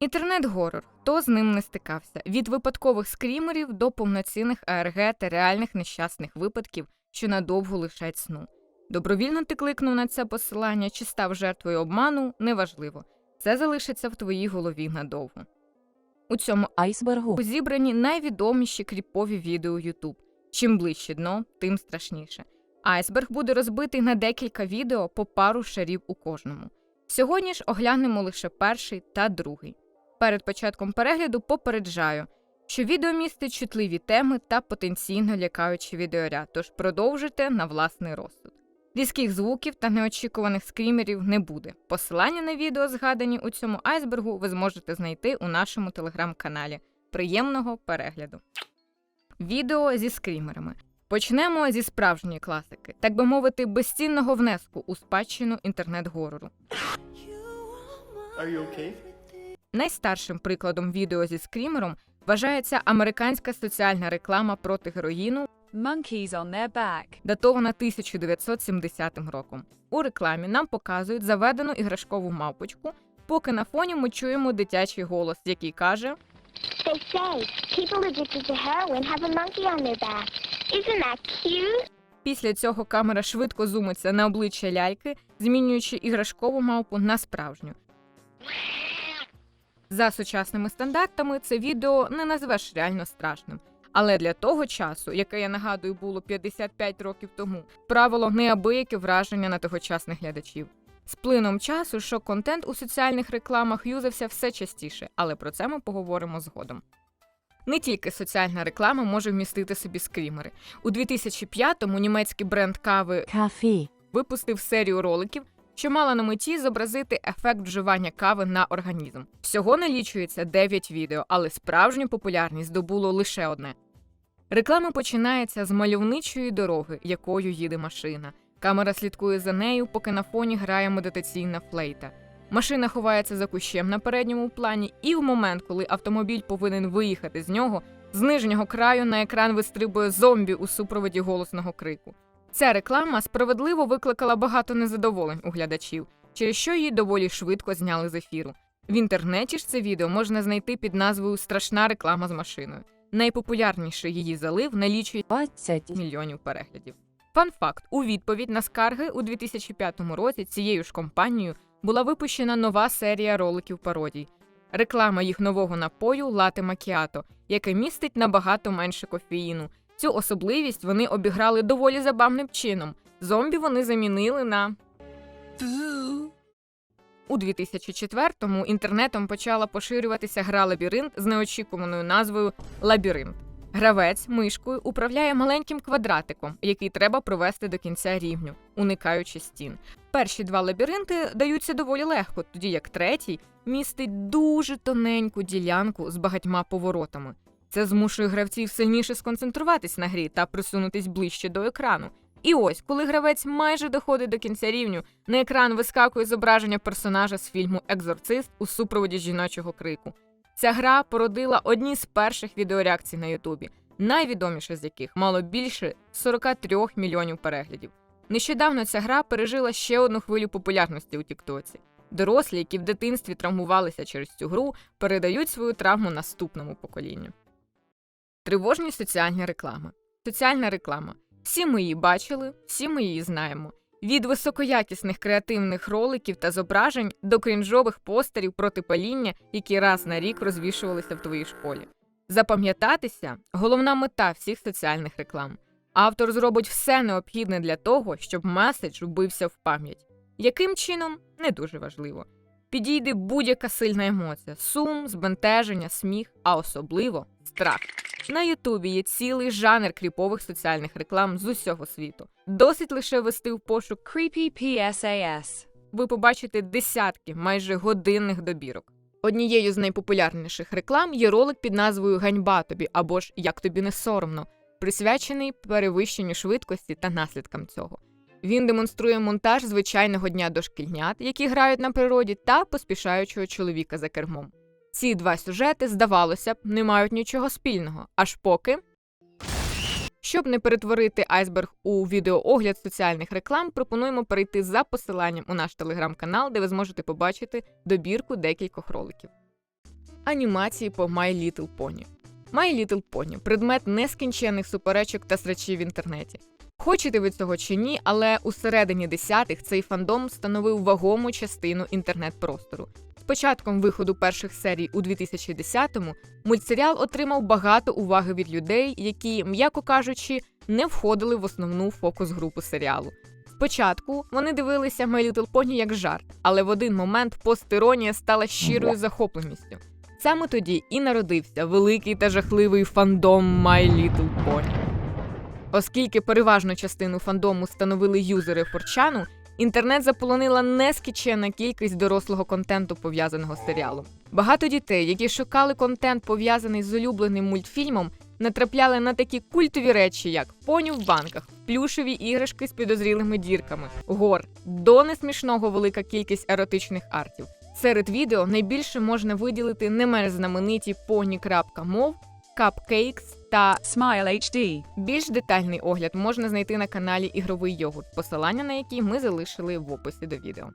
Інтернет-горор. Хто з ним не стикався? Від випадкових скрімерів до повноцінних АРГ та реальних нещасних випадків, що надовго лишать сну. Добровільно ти кликнув на це посилання чи став жертвою обману, неважливо. Це залишиться в твоїй голові надовго. У цьому айсбергу, зібрані найвідоміші кріпові відео YouTube. Чим ближче дно, тим страшніше. Айсберг буде розбитий на декілька відео по пару шарів у кожному. Сьогодні ж оглянемо лише перший та другий. Перед початком перегляду попереджаю, що відео містить чутливі теми та потенційно лякаючий відеоряд, тож продовжуйте на власний розсуд. Різких звуків та неочікуваних скрімерів не буде. Посилання на відео, згадані у цьому айсбергу, ви зможете знайти у нашому телеграм-каналі. Приємного перегляду. Відео зі скрімерами. Почнемо зі справжньої класики, так би мовити, безцінного внеску у спадщину інтернет-горору. Are you okay? Найстаршим прикладом відео зі скрімером вважається американська соціальна реклама проти героїну, monkeys on their back, датована 1970 роком. У рекламі нам показують заведену іграшкову мавпочку, поки на фоні ми чуємо дитячий голос, який каже: They say people addicted to heroin have a monkey on their back. Isn't that cute? Після цього камера швидко зумиться на обличчя ляльки, змінюючи іграшкову мавпу на справжню. За сучасними стандартами це відео не назвеш реально страшним. Але для того часу, яке я нагадую, було 55 років тому, правило неабияке враження на тогочасних глядачів. З плином часу шок-контент у соціальних рекламах юзався все частіше, але про це ми поговоримо згодом. Не тільки соціальна реклама може вмістити собі скрімери. У 2005-му німецький бренд кави кафі, випустив серію роликів, що мала на меті зобразити ефект вживання кави на організм. Всього налічується 9 відео, але справжню популярність здобуло лише одне. Реклама починається з мальовничої дороги, якою їде машина. Камера слідкує за нею, поки на фоні грає медитаційна флейта. Машина ховається за кущем на передньому плані, і в момент, коли автомобіль повинен виїхати з нього, з нижнього краю на екран вистрибує зомбі у супроводі голосного крику. Ця реклама справедливо викликала багато незадоволень у глядачів, через що її доволі швидко зняли з ефіру. В інтернеті ж це відео можна знайти під назвою Страшна реклама з машиною. Найпопулярніший її залив налічує 20 мільйонів переглядів. Фан факт: у відповідь на скарги у 2005 році цією ж компанією була випущена нова серія роликів пародій. Реклама їх нового напою Лате Макіато, яке містить набагато менше кофеїну. Цю особливість вони обіграли доволі забавним чином. Зомбі вони замінили на. У 2004-му інтернетом почала поширюватися гра Лабіринт з неочікуваною назвою Лабіринт. Гравець мишкою управляє маленьким квадратиком, який треба провести до кінця рівню, уникаючи стін. Перші два лабіринти даються доволі легко, тоді як третій містить дуже тоненьку ділянку з багатьма поворотами. Це змушує гравців сильніше сконцентруватись на грі та присунутись ближче до екрану. І ось, коли гравець майже доходить до кінця рівню, на екран вискакує зображення персонажа з фільму Екзорцист у супроводі жіночого крику. Ця гра породила одні з перших відеореакцій на Ютубі, найвідоміше з яких мало більше 43 мільйонів переглядів. Нещодавно ця гра пережила ще одну хвилю популярності у Тіктоці. Дорослі, які в дитинстві травмувалися через цю гру, передають свою травму наступному поколінню. Тривожні соціальні реклами. Соціальна реклама. Всі ми її бачили, всі ми її знаємо. Від високоякісних креативних роликів та зображень до крінжових постерів проти паління, які раз на рік розвішувалися в твоїй школі. Запам'ятатися головна мета всіх соціальних реклам. Автор зробить все необхідне для того, щоб меседж вбився в пам'ять. Яким чином не дуже важливо. Підійде будь-яка сильна емоція: сум, збентеження, сміх, а особливо страх. На Ютубі є цілий жанр кріпових соціальних реклам з усього світу. Досить лише ввести в пошук creepy PSAS, ви побачите десятки майже годинних добірок. Однією з найпопулярніших реклам є ролик під назвою Ганьба тобі або ж Як тобі не соромно, присвячений перевищенню швидкості та наслідкам цього. Він демонструє монтаж звичайного дня дошкільнят, які грають на природі, та поспішаючого чоловіка за кермом. Ці два сюжети, здавалося б, не мають нічого спільного, аж поки. Щоб не перетворити айсберг у відеоогляд соціальних реклам, пропонуємо перейти за посиланням у наш телеграм-канал, де ви зможете побачити добірку декількох роликів. Анімації по My Little Pony. My Little Pony – предмет нескінченних суперечок та срачів в інтернеті. Хочете ви цього чи ні, але у середині десятих цей фандом становив вагому частину інтернет-простору. З початком виходу перших серій у 2010-му мультсеріал отримав багато уваги від людей, які, м'яко кажучи, не входили в основну фокус-групу серіалу. Спочатку вони дивилися My Little Pony як жарт, але в один момент постиронія стала щирою захопленістю. Саме тоді і народився великий та жахливий фандом My Little Pony. Оскільки переважну частину фандому становили юзери Форчану, інтернет заполонила нескінченна кількість дорослого контенту, пов'язаного з серіалом. Багато дітей, які шукали контент, пов'язаний з улюбленим мультфільмом, натрапляли на такі культові речі, як поні в банках, плюшеві іграшки з підозрілими дірками, гор, до несмішного велика кількість еротичних артів. Серед відео найбільше можна виділити не менш знамениті pony.mov, Cupcakes та Smile HD. більш детальний огляд можна знайти на каналі Ігровий йогурт, посилання на який ми залишили в описі до відео.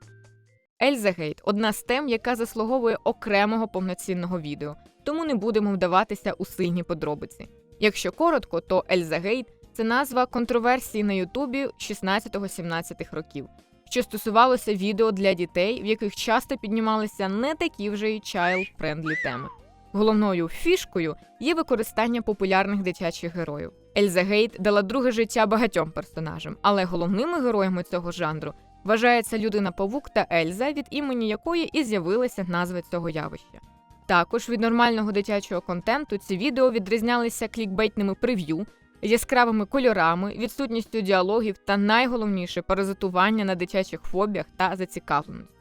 Ельза Гейт одна з тем, яка заслуговує окремого повноцінного відео, тому не будемо вдаватися у сильні подробиці. Якщо коротко, то Ельза Гейт це назва контроверсії на Ютубі 16-17 років, що стосувалося відео для дітей, в яких часто піднімалися не такі вже й child-friendly теми. Головною фішкою є використання популярних дитячих героїв. Ельза Гейт дала друге життя багатьом персонажам, але головними героями цього жанру вважається людина Павук та Ельза, від імені якої і з'явилася назва цього явища. Також від нормального дитячого контенту ці відео відрізнялися клікбейтними прев'ю, яскравими кольорами, відсутністю діалогів та найголовніше паразитування на дитячих фобіях та зацікавленості.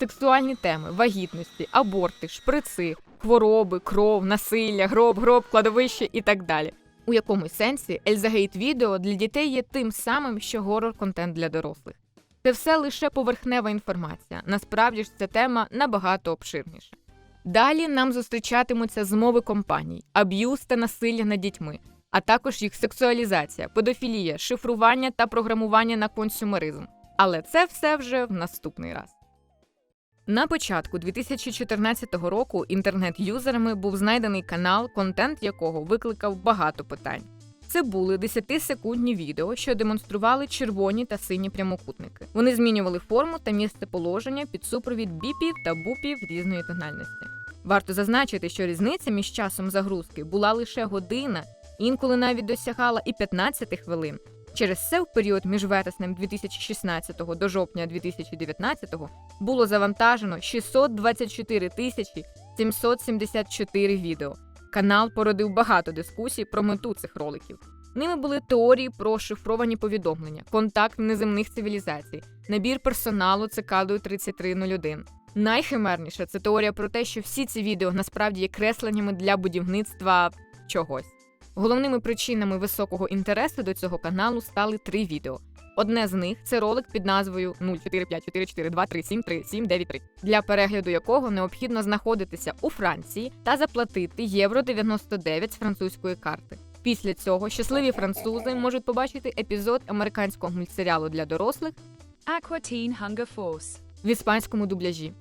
Сексуальні теми, вагітності, аборти, шприци, хвороби, кров, насилля, гроб, гроб, кладовище і так далі. У якомусь сенсі Ельзагейт відео для дітей є тим самим, що горор-контент для дорослих. Це все лише поверхнева інформація. Насправді ж ця тема набагато обширніша. Далі нам зустрічатимуться змови компаній, аб'юз та насилля над дітьми, а також їх сексуалізація, педофілія, шифрування та програмування на консюмеризм. Але це все вже в наступний раз. На початку 2014 року інтернет-юзерами був знайдений канал, контент якого викликав багато питань. Це були 10-секундні відео, що демонстрували червоні та сині прямокутники. Вони змінювали форму та місце положення під супровід біпів та бупів різної тональності. Варто зазначити, що різниця між часом загрузки була лише година, інколи навіть досягала і 15 хвилин. Через це в період між вереснем 2016 до жовтня 2019 було завантажено 624 тисячі 774 відео. Канал породив багато дискусій про мету цих роликів. Ними були теорії про шифровані повідомлення, контакт неземних цивілізацій, набір персоналу цикадою 3301. Найхимерніше це теорія про те, що всі ці відео насправді є кресленнями для будівництва чогось. Головними причинами високого інтересу до цього каналу стали три відео. Одне з них це ролик під назвою 045442373793, для перегляду якого необхідно знаходитися у Франції та заплатити євро 99 з французької карти. Після цього щасливі французи можуть побачити епізод американського мультсеріалу для дорослих Aqua Teen Hunger Force. в іспанському дубляжі.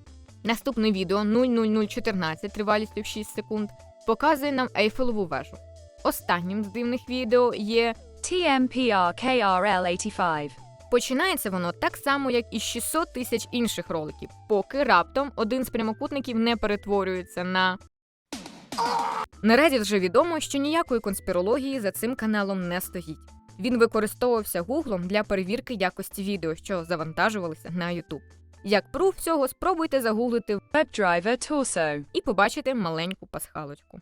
Наступне відео 00014 тривалістю в 6 секунд показує нам Ейфелеву вежу. Останнім з дивних відео є TMPR KRL 85. Починається воно так само, як і 600 тисяч інших роликів, поки раптом один з прямокутників не перетворюється на. Наразі вже відомо, що ніякої конспірології за цим каналом не стоїть. Він використовувався Гуглом для перевірки якості відео, що завантажувалися на YouTube. Як пруф цього, спробуйте загуглити WebDriver Torso. і побачите маленьку пасхалочку.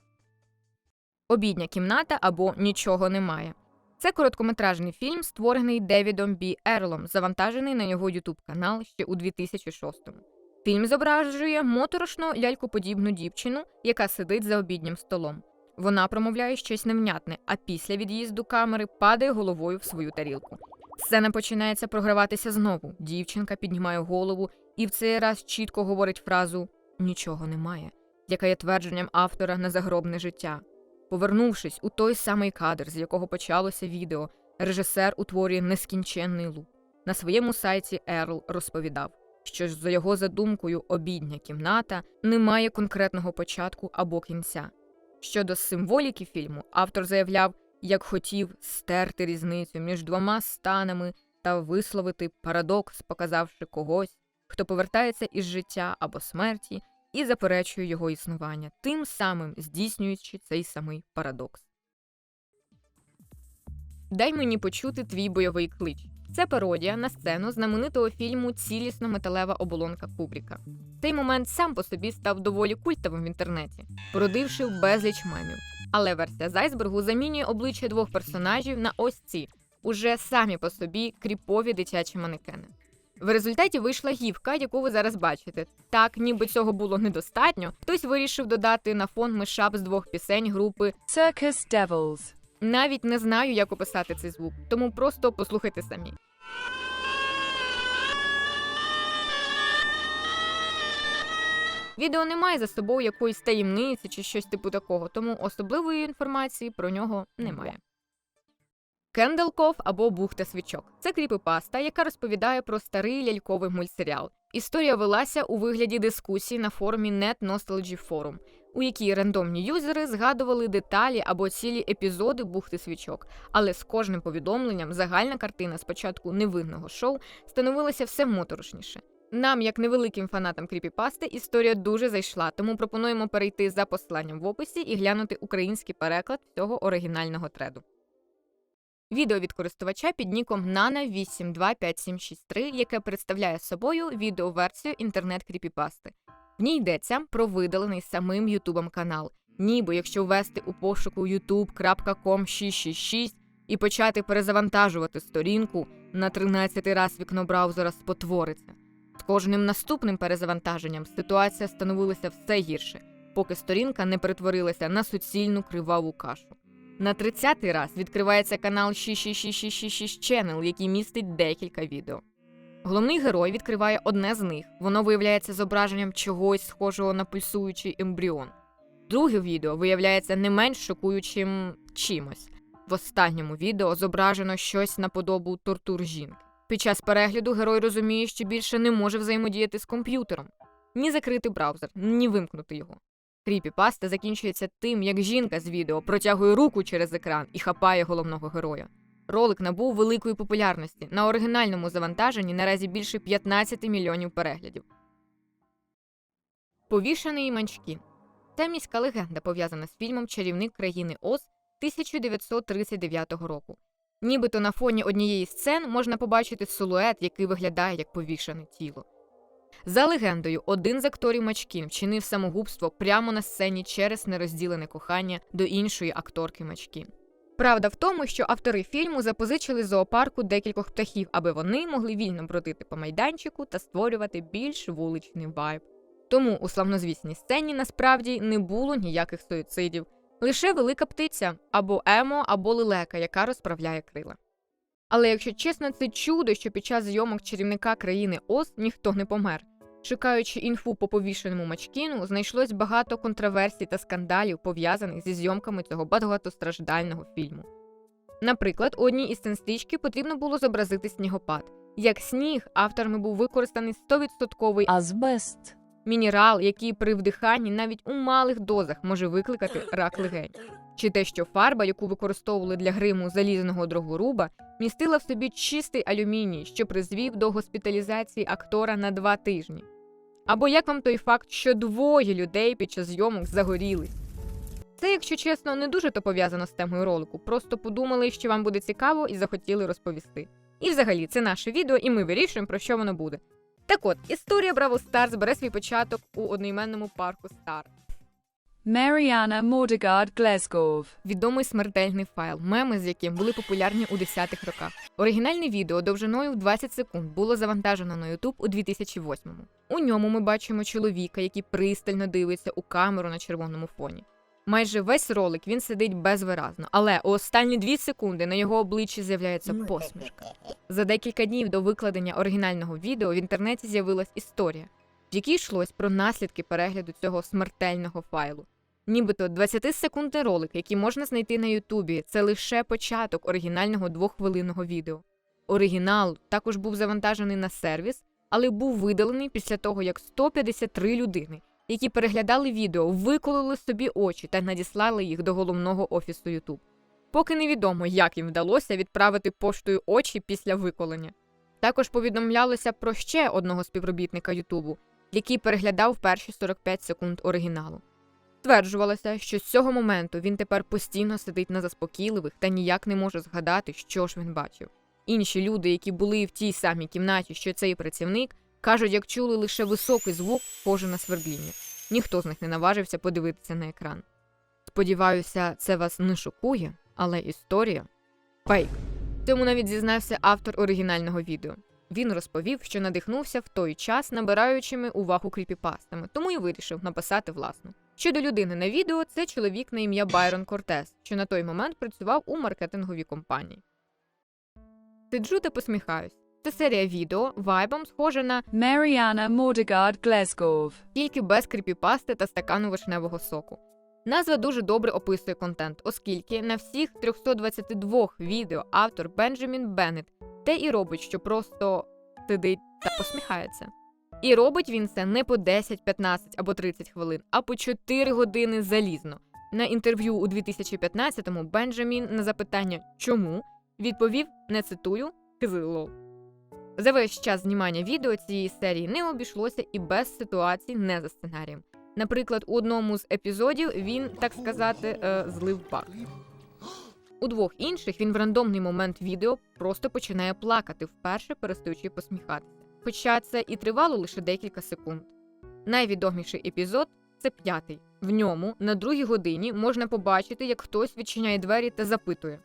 Обідня кімната або Нічого немає. Це короткометражний фільм, створений Девідом Бі Ерлом, завантажений на його ютуб канал ще у 2006-му. Фільм зображує моторошну лялькоподібну дівчину, яка сидить за обіднім столом. Вона промовляє щось невнятне, а після від'їзду камери падає головою в свою тарілку. Сцена починається програватися знову. Дівчинка піднімає голову і в цей раз чітко говорить фразу Нічого немає, яка є твердженням автора на загробне життя. Повернувшись у той самий кадр, з якого почалося відео, режисер утворює нескінченний луп. На своєму сайті Ерл розповідав, що за його задумкою обідня кімната не має конкретного початку або кінця. Щодо символіки фільму, автор заявляв, як хотів стерти різницю між двома станами та висловити парадокс, показавши когось, хто повертається із життя або смерті і заперечує його існування, тим самим здійснюючи цей самий парадокс. Дай мені почути твій бойовий клич. Це пародія на сцену знаменитого фільму Цілісно металева оболонка Кубріка. Цей момент сам по собі став доволі культовим в інтернеті, породивши безліч мемів. Але версія з айсбергу замінює обличчя двох персонажів на ось ці, уже самі по собі кріпові дитячі манекени. В результаті вийшла гівка, яку ви зараз бачите. Так, ніби цього було недостатньо, хтось вирішив додати на фон мишап з двох пісень групи Circus Devils. навіть не знаю, як описати цей звук, тому просто послухайте самі. Відео не має за собою якоїсь таємниці чи щось типу такого, тому особливої інформації про нього немає. Кенделков або Бухта свічок це кріпипаста, яка розповідає про старий ляльковий мультсеріал. Історія велася у вигляді дискусії на форумі Net Nostalgy Forum, у якій рандомні юзери згадували деталі або цілі епізоди бухти свічок. Але з кожним повідомленням загальна картина спочатку невинного шоу становилася все моторошніше. Нам, як невеликим фанатам кріпіпасти, історія дуже зайшла, тому пропонуємо перейти за посиланням в описі і глянути український переклад цього оригінального треду. Відео від користувача під ніком Nana825763, яке представляє собою відеоверсію інтернет-кріпіпасти. В ній йдеться про видалений самим Ютубом канал. Ніби якщо ввести у пошуку youtube.com 666 і почати перезавантажувати сторінку, на 13 раз вікно браузера спотвориться. З кожним наступним перезавантаженням ситуація становилася все гірше, поки сторінка не перетворилася на суцільну криваву кашу. На 30-й раз відкривається канал 66666 Channel, який містить декілька відео. Головний герой відкриває одне з них. Воно виявляється зображенням чогось схожого на пульсуючий ембріон. Друге відео виявляється не менш шокуючим чимось. В останньому відео зображено щось наподобу тортур жінки. Під час перегляду герой розуміє, що більше не може взаємодіяти з комп'ютером, ні закрити браузер, ні вимкнути його. Кріпіпаста закінчується тим, як жінка з відео протягує руку через екран і хапає головного героя. Ролик набув великої популярності. На оригінальному завантаженні наразі більше 15 мільйонів переглядів. Повішаний Манчкін. Це міська легенда пов'язана з фільмом Чарівник країни Оз 1939 року. Нібито на фоні однієї з сцен можна побачити силует, який виглядає як повішане тіло. За легендою, один з акторів Мачкін вчинив самогубство прямо на сцені через нерозділене кохання до іншої акторки Мачкін. Правда в тому, що автори фільму запозичили зоопарку декількох птахів, аби вони могли вільно бродити по майданчику та створювати більш вуличний вайб. Тому у славнозвісній сцені насправді не було ніяких суїцидів, лише велика птиця або емо, або лелека, яка розправляє крила. Але якщо чесно, це чудо, що під час зйомок чарівника країни Оз ніхто не помер. Шукаючи інфу по повішеному Мачкіну, знайшлось багато контроверсій та скандалів, пов'язаних зі зйомками цього багатостраждального фільму. Наприклад, у одній із сцен стрічки потрібно було зобразити снігопад. Як сніг, авторами був використаний 100% Asbest. мінерал, який при вдиханні навіть у малих дозах може викликати рак легень. Чи те, що фарба, яку використовували для гриму залізного дроворуба, містила в собі чистий алюміній, що призвів до госпіталізації актора на два тижні. Або як вам той факт, що двоє людей під час зйомок загорілись. Це, якщо чесно, не дуже то пов'язано з темою ролику, просто подумали, що вам буде цікаво і захотіли розповісти. І взагалі, це наше відео, і ми вирішуємо, про що воно буде. Так от, історія Браво Старс бере свій початок у одноіменному парку Стар. Mariana Mordegaard Glesgov. Відомий смертельний файл, меми з яким були популярні у 10-х роках. Оригінальне відео довжиною в 20 секунд було завантажено на YouTube у 2008-му. У ньому ми бачимо чоловіка, який пристально дивиться у камеру на червоному фоні. Майже весь ролик він сидить безвиразно, але у останні 2 секунди на його обличчі з'являється посмішка. За декілька днів до викладення оригінального відео в інтернеті з'явилась історія, в якій йшлось про наслідки перегляду цього смертельного файлу. Нібито 20-секундний ролик, який можна знайти на Ютубі, це лише початок оригінального двоххвилинного відео. Оригінал також був завантажений на сервіс але був видалений після того, як 153 людини, які переглядали відео, викололи собі очі та надіслали їх до головного офісу YouTube. Поки невідомо, як їм вдалося відправити поштою очі після виколення. Також повідомлялося про ще одного співробітника Ютубу, який переглядав перші 45 секунд оригіналу. Стверджувалося, що з цього моменту він тепер постійно сидить на заспокійливих та ніяк не може згадати, що ж він бачив. Інші люди, які були в тій самій кімнаті, що цей працівник, кажуть, як чули лише високий звук, схожий на свердління. Ніхто з них не наважився подивитися на екран. Сподіваюся, це вас не шокує, але історія фейк. Цьому навіть зізнався автор оригінального відео. Він розповів, що надихнувся в той час набираючими увагу кріпіпастами, тому і вирішив написати власну. Щодо людини на відео, це чоловік на ім'я Байрон Кортес, що на той момент працював у маркетинговій компанії. Сиджу та посміхаюсь. Це серія відео вайбом схожа на Mariana Mordegard Glezgov. тільки без кріпіпасти та стакану вишневого соку. Назва дуже добре описує контент, оскільки на всіх 322 відео автор Бенджамін Беннет те і робить, що просто сидить та посміхається. І робить він це не по 10, 15 або 30 хвилин, а по 4 години залізно. На інтерв'ю у 2015-му Бенджамін на запитання чому відповів, не цитую, «Кизило». За весь час знімання відео цієї серії не обійшлося і без ситуацій не за сценарієм. Наприклад, у одному з епізодів він, так сказати, е, злив бак. У двох інших він в рандомний момент відео просто починає плакати, вперше перестаючи посміхатися. Хоча це і тривало лише декілька секунд. Найвідоміший епізод це п'ятий. В ньому на другій годині можна побачити, як хтось відчиняє двері та запитує.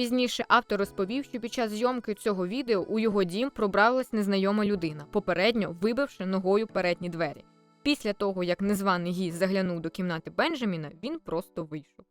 Пізніше автор розповів, що під час зйомки цього відео у його дім пробралась незнайома людина, попередньо вибивши ногою передні двері. Після того, як незваний гість заглянув до кімнати Бенджаміна, він просто вийшов.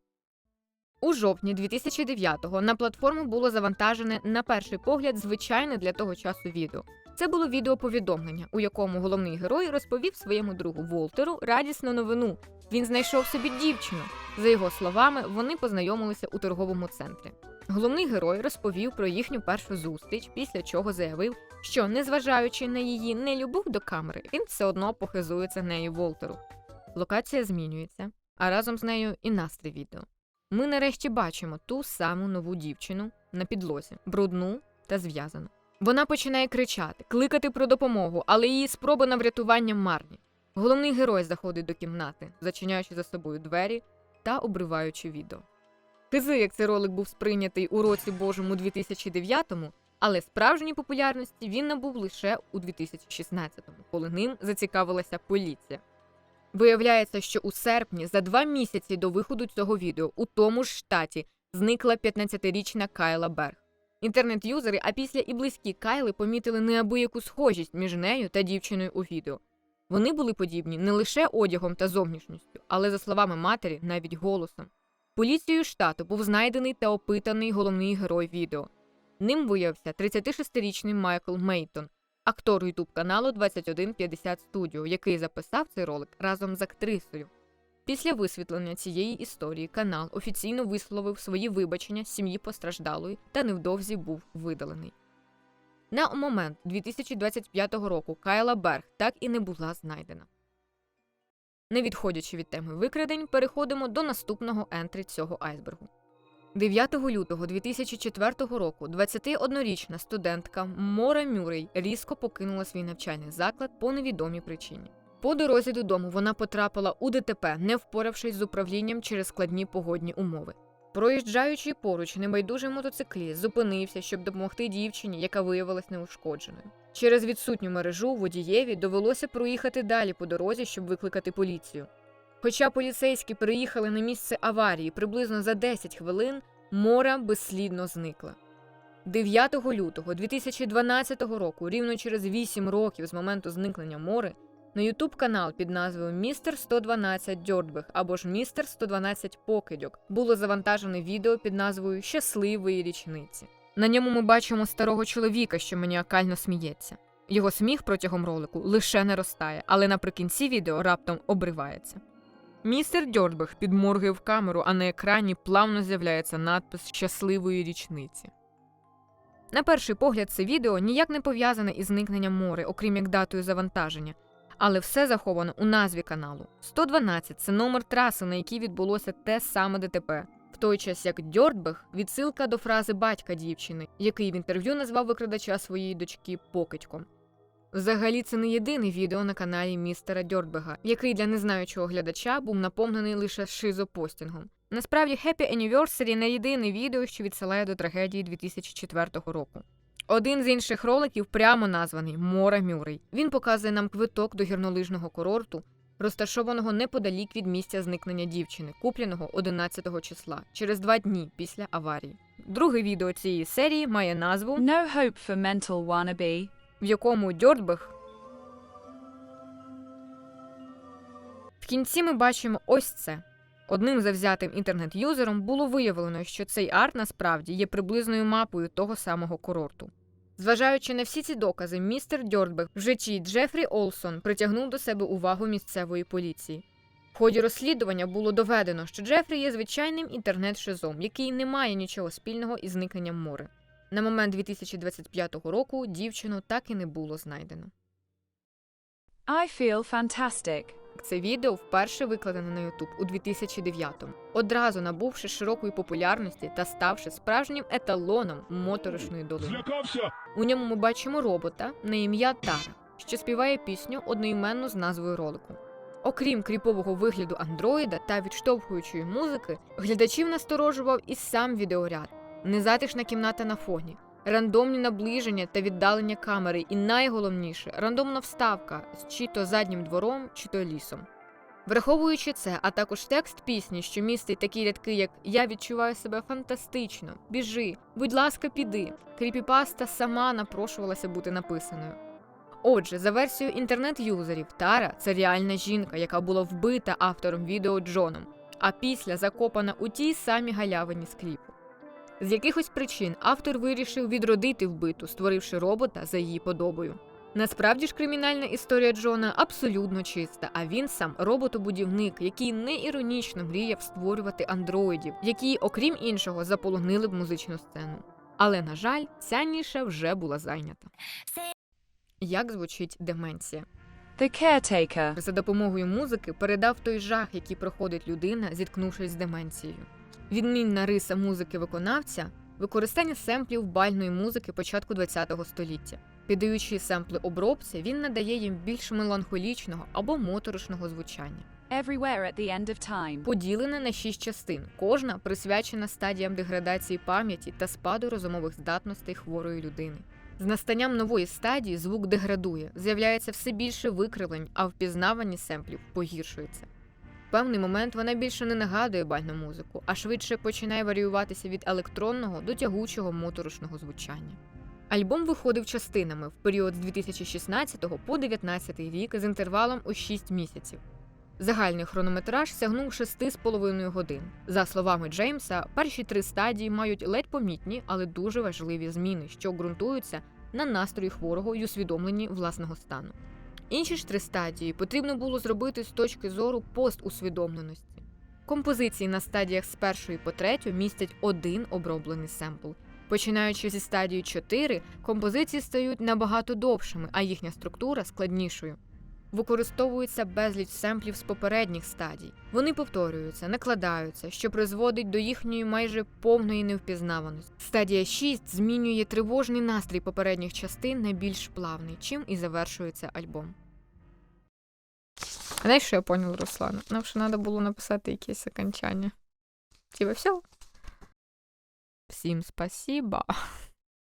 У жовтні 2009-го на платформу було завантажене на перший погляд звичайне для того часу відео. Це було відеоповідомлення, у якому головний герой розповів своєму другу Волтеру радісну новину. Він знайшов собі дівчину. За його словами, вони познайомилися у торговому центрі. Головний герой розповів про їхню першу зустріч, після чого заявив, що, незважаючи на її нелюбов до камери, він все одно похизується нею Волтеру. Локація змінюється, а разом з нею і настрій відео. Ми нарешті бачимо ту саму нову дівчину на підлозі, брудну та зв'язану. Вона починає кричати, кликати про допомогу, але її спроби на врятування марні. Головний герой заходить до кімнати, зачиняючи за собою двері та обриваючи відео. Хизи, як цей ролик був сприйнятий у році Божому 2009-му, але справжньої популярності він набув лише у 2016-му, коли ним зацікавилася поліція. Виявляється, що у серпні, за два місяці до виходу цього відео, у тому ж штаті зникла 15-річна Кайла Берг. Інтернет-юзери, а після і близькі Кайли помітили неабияку схожість між нею та дівчиною у відео. Вони були подібні не лише одягом та зовнішністю, але, за словами матері, навіть голосом. Поліцією штату був знайдений та опитаний головний герой відео. Ним виявився 36-річний Майкл Мейтон, актор ютуб каналу 2150 Studio, який записав цей ролик разом з актрисою. Після висвітлення цієї історії канал офіційно висловив свої вибачення сім'ї постраждалої та невдовзі був видалений. На момент 2025 року Кайла Берг так і не була знайдена. Не відходячи від теми викрадень, переходимо до наступного ентрі цього айсбергу. 9 лютого 2004 року 21-річна студентка Мора Мюррей різко покинула свій навчальний заклад по невідомій причині. По дорозі додому вона потрапила у ДТП, не впоравшись з управлінням через складні погодні умови. Проїжджаючи поруч, небайдужий мотоцикліст зупинився, щоб допомогти дівчині, яка виявилась неушкодженою. Через відсутню мережу водієві довелося проїхати далі по дорозі, щоб викликати поліцію. Хоча поліцейські приїхали на місце аварії приблизно за 10 хвилин, Мора безслідно зникла. 9 лютого 2012 року, рівно через 8 років з моменту зникнення Мори, на Ютуб канал під назвою Містер 112 Дьордбег або ж Містер 112 Покидьок було завантажене відео під назвою Щасливої річниці. На ньому ми бачимо старого чоловіка, що маніакально сміється. Його сміх протягом ролику лише наростає, але наприкінці відео раптом обривається. Містер Дьордбег підморгує в камеру, а на екрані плавно з'являється надпис Щасливої річниці. На перший погляд, це відео ніяк не пов'язане із зникненням мори, окрім як датою завантаження. Але все заховано у назві каналу. 112 – це номер траси, на якій відбулося те саме ДТП. В той час як Дьортбег – відсилка до фрази батька дівчини, який в інтерв'ю назвав викрадача своєї дочки покидьком. Взагалі, це не єдине відео на каналі містера Дьортбега, який для незнаючого глядача був наповнений лише шизопостінгом. Насправді, Happy Anniversary не єдине відео, що відсилає до трагедії 2004 року. Один з інших роликів прямо названий Мора Мюррей. Він показує нам квиток до гірнолижного курорту, розташованого неподалік від місця зникнення дівчини, купленого 11 числа, через два дні після аварії. Друге відео цієї серії має назву, No hope for mental wannabe. в якому Дьортбег. В кінці ми бачимо ось це. Одним завзятим інтернет-юзером було виявлено, що цей арт насправді є приблизною мапою того самого курорту. Зважаючи на всі ці докази, містер Дьортбег в житті Джефрі Олсон притягнув до себе увагу місцевої поліції. В ході розслідування було доведено, що Джефрі є звичайним інтернет-шизом, який не має нічого спільного із зникненням мори. На момент 2025 року дівчину так і не було знайдено. I feel fantastic. Це відео вперше викладено на YouTube у 2009-му, одразу набувши широкої популярності та ставши справжнім еталоном моторошної долини. Злякався? У ньому ми бачимо робота на ім'я Тара, що співає пісню одноіменну з назвою ролику. Окрім кріпового вигляду андроїда та відштовхуючої музики, глядачів насторожував і сам відеоряд, незатишна кімната на фоні, рандомні наближення та віддалення камери, і найголовніше рандомна вставка з чи то заднім двором, чи то лісом. Враховуючи це, а також текст пісні, що містить такі рядки, як Я відчуваю себе фантастично, біжи, будь ласка, піди. Кріпіпаста сама напрошувалася бути написаною. Отже, за версією інтернет-юзерів, Тара це реальна жінка, яка була вбита автором відео Джоном, а після закопана у тій самій галявині з кліпу. З якихось причин автор вирішив відродити вбиту, створивши робота за її подобою. Насправді ж кримінальна історія Джона абсолютно чиста, а він сам роботобудівник, який не іронічно мріяв створювати андроїдів, які, окрім іншого, заполонили б музичну сцену. Але, на жаль, ця ніша вже була зайнята. Як звучить деменція? The caretaker. За допомогою музики передав той жах, який проходить людина, зіткнувшись з деменцією. Відмінна риса музики виконавця використання семплів бальної музики початку ХХ століття. Піддаючи семпли обробці, він надає їм більш меланхолічного або моторошного звучання. Everywhere at the end of time. Поділене на шість частин, кожна присвячена стадіям деградації пам'яті та спаду розумових здатностей хворої людини. З настанням нової стадії звук деградує, з'являється все більше викривлень, а впізнавані семплів погіршується. Певний момент вона більше не нагадує бальну музику, а швидше починає варіюватися від електронного до тягучого моторошного звучання. Альбом виходив частинами в період з 2016 по 2019 рік з інтервалом у 6 місяців. Загальний хронометраж сягнув 6,5 годин. За словами Джеймса, перші три стадії мають ледь помітні, але дуже важливі зміни, що ґрунтуються на настрої хворого й усвідомленні власного стану. Інші ж три стадії потрібно було зробити з точки зору постусвідомленості. Композиції на стадіях з першої по третю містять один оброблений семпл. Починаючи зі стадії 4, композиції стають набагато довшими, а їхня структура складнішою. Використовується безліч семплів з попередніх стадій. Вони повторюються, накладаються, що призводить до їхньої майже повної невпізнаваності. Стадія 6 змінює тривожний настрій попередніх частин на більш плавний, чим і завершується альбом. А знаєш, що я поняла, Руслана? Нам ще треба було написати якесь окончання. Типа все. Всім спасіба.